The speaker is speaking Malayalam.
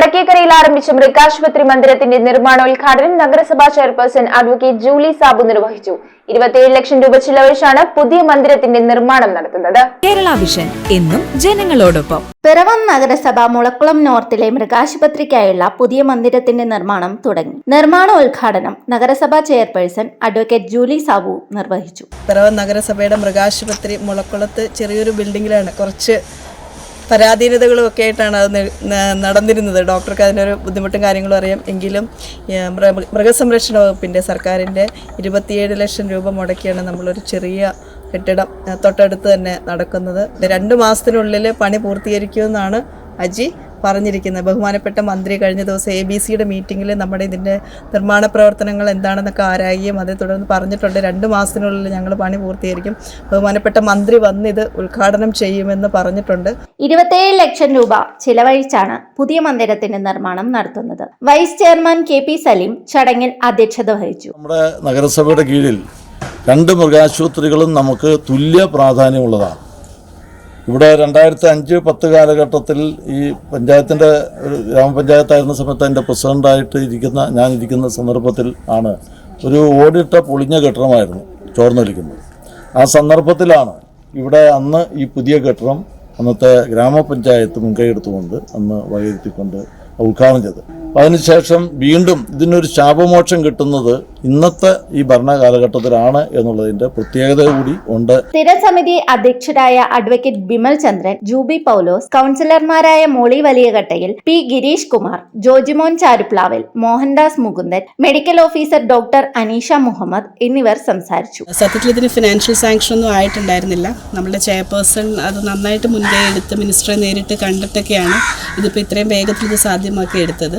ആരംഭിച്ച മൃഗാശുപത്രി മന്ദിരത്തിന്റെ നിർമ്മാണോദ്ഘാടനം നഗരസഭാ ചെയർപേഴ്സൺ അഡ്വക്കേറ്റ് ജൂലി സാബു നിർവഹിച്ചു. ഇരുപത്തിയേഴ് ലക്ഷം രൂപ ചിലവഴിച്ചാണ് പുതിയ മന്ദിരത്തിന്റെ നിർമ്മാണം നടത്തുന്നത്. കേരള വിഷൻ എന്നും ജനങ്ങളോടൊപ്പം. പിറവം നഗരസഭ മുളക്കുളം നോർത്തിലെ മൃഗാശുപത്രിക്കായുള്ള പുതിയ മന്ദിരത്തിന്റെ നിർമ്മാണം തുടങ്ങി. നിർമ്മാണോദ്ഘാടനം നഗരസഭാ ചെയർപേഴ്സൺ അഡ്വക്കേറ്റ് ജൂലി സാബു നിർവഹിച്ചു. പിറവം നഗരസഭയുടെ മൃഗാശുപത്രി മുളക്കുളത്ത് ചെറിയൊരു ബിൽഡിംഗിലാണ് കുറച്ച് പരാധീനതകളും ഒക്കെ ആയിട്ടാണ് അത് നടന്നിരുന്നത്. ഡോക്ടർക്ക് അതിനൊരു ബുദ്ധിമുട്ടും കാര്യങ്ങളും അറിയാം. എങ്കിലും മൃഗസംരക്ഷണ വകുപ്പിന്റെ സർക്കാരിന്റെ ഇരുപത്തിയേഴ് ലക്ഷം രൂപ മുടക്കിയാണ് നമ്മളൊരു ചെറിയ കെട്ടിടം തൊട്ടടുത്ത് തന്നെ നടക്കുന്നത്. രണ്ട് മാസത്തിനുള്ളിൽ പണി പൂർത്തീകരിക്കുമെന്നാണ് അജി പറഞ്ഞിരിക്കുന്നത്. ബഹുമാനപ്പെട്ട മന്ത്രി കഴിഞ്ഞ ദിവസം എ ബി സിയുടെ മീറ്റിങ്ങിൽ നമ്മുടെ ഇതിന്റെ നിർമ്മാണ പ്രവർത്തനങ്ങൾ എന്താണെന്നൊക്കെ ആരായുകയും അതേ തുടർന്ന് പറഞ്ഞിട്ടുണ്ട്. രണ്ട് മാസത്തിനുള്ളിൽ ഞങ്ങൾ പണി പൂർത്തീകരിക്കും. ബഹുമാനപ്പെട്ട മന്ത്രി വന്ന് ഇത് ഉദ്ഘാടനം ചെയ്യുമെന്ന് പറഞ്ഞിട്ടുണ്ട്. ഇരുപത്തേഴ് ലക്ഷം രൂപ ചിലവഴിച്ചാണ് പുതിയ മന്ദിരത്തിന്റെ നിർമ്മാണം നടത്തുന്നത്. Vice chairman K P Saleem ചടങ്ങിൽ അധ്യക്ഷത വഹിച്ചു. നമ്മുടെ നഗരസഭയുടെ കീഴിൽ രണ്ട് മൃഗാശുപത്രികളും നമുക്ക് തുല്യ പ്രാധാന്യമുള്ളതാണ്. ഇവിടെ രണ്ടായിരത്തി അഞ്ച് പത്ത് കാലഘട്ടത്തിൽ ഈ പഞ്ചായത്തിന്റെ ഗ്രാമപഞ്ചായത്തായിരുന്ന സമയത്ത് അതിന്റെ പ്രസിഡന്റായിട്ട് ഇരിക്കുന്ന ഞാൻ ഇരിക്കുന്ന സന്ദർഭത്തിൽ ആണ് ഒരു ഓടിട്ട പൊളിഞ്ഞ കെട്ടിടമായിരുന്നു ചോർന്നൊലിക്കുന്നത്. ആ സന്ദർഭത്തിലാണ് ഇവിടെ അന്ന് ഈ പുതിയ കെട്ടിടം അന്നത്തെ ഗ്രാമപഞ്ചായത്ത് മുൻകൈ എടുത്തുകൊണ്ട് അന്ന് വകയിരുത്തിക്കൊണ്ട് ഉദ്ഘാടനം ചെയ്തത്. അതിനുശേഷം വീണ്ടും ഇതിനൊരു ശാപമോക്ഷം കിട്ടുന്നത് ഇന്നത്തെ ഈ ഭരണ കാലഘട്ടത്തിലാണ് എന്നുള്ളതിന്റെ പ്രത്യേകത കൂടി ഉണ്ട്. സ്ഥിരസമിതി അധ്യക്ഷരായ അഡ്വക്കേറ്റ് ബിമൽ ചന്ദ്രൻ ജൂബി പൗലോസ് കൗൺസിലർമാരായ Molly Valiyakattayil P Gireesh Kumar Jojimon Charuplavel Mohandas Mukundan medical officer doctor Aneesha Muhammad എന്നിവർ സംസാരിച്ചു. സത്യത്തിൽ ഇതിന് ഫിനാൻഷ്യൽ സാങ്ഷൻ ഒന്നും ആയിട്ടുണ്ടായിരുന്നില്ല. നമ്മുടെ ചെയർപേഴ്സൺ അത് നന്നായിട്ട് മുൻകൈ എടുത്ത് മിനിസ്റ്ററെ നേരിട്ട് കണ്ടിട്ടൊക്കെയാണ് ഇതിപ്പോൾ ഇത്രയും വേഗത്തിൽ ഇത് സാധ്യമാക്കി എടുത്തത്